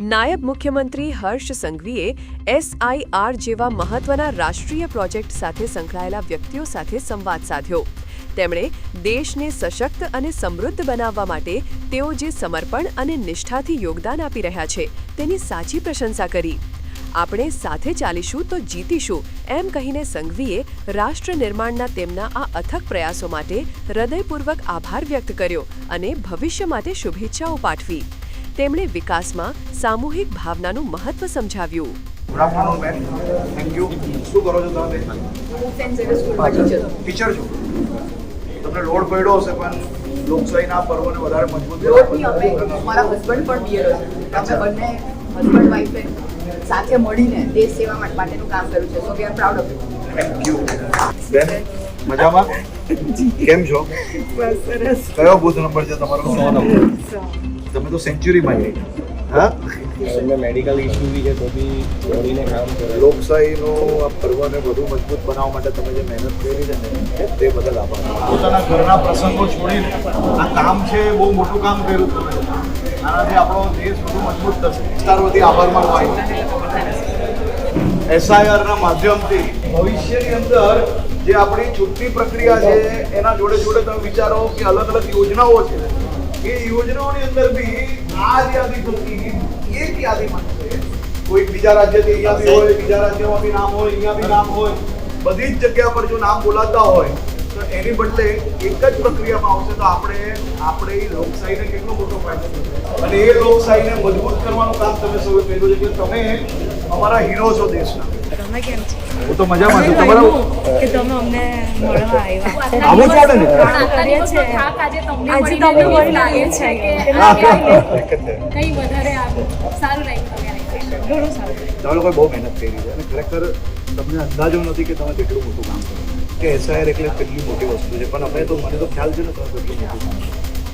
નાયબ મુખ્યમંત્રી હર્ષ સંઘવીએ એસઆઈઆર જેવા મહત્વના રાષ્ટ્રીય પ્રોજેક્ટ સાથે સંકળાયેલા વ્યક્તિઓ સાથે સંવાદ સાધ્યો. તેમણે દેશને સશક્ત અને સમૃદ્ધ બનાવવા માટે તેઓ જે સમર્પણ અને નિષ્ઠાથી યોગદાન આપી રહ્યા છે, તેની સાચી પ્રશંસા કરી. આપણે સાથે ચાલીશું તો જીતીશું, એમ કહીને સંઘવીએ રાષ્ટ્ર નિર્માણના તેમના આ અથક પ્રયાસો માટે હૃદયપૂર્વક આભાર વ્યક્ત કર્યો અને ભવિષ્ય માટે શુભેચ્છાઓ પાઠવી. તેમણે વિકાસમાં સામૂહિક ભાવનાનું મહત્વ સમજાવ્યું. થેન્ક યુ શું કરો છો તમે? ટીચર છો. તમને લોડ પડ્યો હશે પણ લોકશાહીના પર્વને વધારે મજબૂત મારા હસબન્ડ પણ બીએડ છે અમે બંને હસબન્ડ વાઈફે સાથે મળીને દેશ સેવા માટેનું કામ કર્યું છે. So we are proud of thank you બેન મજામાં? કેમ છો? કયો બુથ નંબર છે તમારો? સો નંબર તમે તો સેન્ચુરીમાં જઈ હા? એમને મેડિકલ ઇસ્યુ બી છે તો બી દોડીને કામ કરે. લોકશાહીનો આ પર્વને વધુ મજબૂત બનાવવા માટે તમે જે મહેનત કરી છે ને તે બદલ આભાર. પોતાના ઘરના પ્રસંગો છોડીને આ કામ છે બહુ મોટું કામ કર્યું આનાથી આપણો દેશ વધુ મજબૂત થશે. વિસ્તારવતી આભાર માનવા એસઆઈઆરના માધ્યમથી ભવિષ્યની અંદર જે આપણી ચૂંટણી પ્રક્રિયા છે એના જોડે જોડે તમે વિચારો કે અલગ અલગ યોજનાઓ છે. એ યોજનાઓની અંદર બી આ જ યાદી થતી એક યાદીમાં છે. કોઈ બીજા રાજ્યથી અહીંયા બી હોય બીજા રાજ્યમાં બી નામ હોય અહીંયા બી નામ હોય બધી જ જગ્યા પર જો નામ બોલાતા હોય તો એની બદલે એક જ પ્રક્રિયામાં આવશે તો આપણે આપણે લોકશાહીને કેટલો મોટો ફાયદો થશે? અને એ લોકશાહીને મજબૂત કરવાનું કામ તમે સૌએ કર્યું છે કે તમે અમારા હીરો છો દેશના. તમે કેમ છો. હું તો મજામાં છું. તમારા? કે તમે અમને મળવા આવ્યા. આવું જ ને? કરીએ છીએ. આજે તમને મળીને લાગે છે. કે કઈ વધારે આમ સારું લાગ્યું ઘણું સારું તમે લોકોએ બહુ મહેનત કરી છે અને ખરેખર તમને અંદાજો નથી કે તમે કેટલું મોટું કામ કરો. કે એસઆઈઆર એટલે કેટલી મોટી વસ્તુ છે. પણ અમે તો મને તો ખ્યાલ છે ને તમે કેટલું મોટું કામ કરો.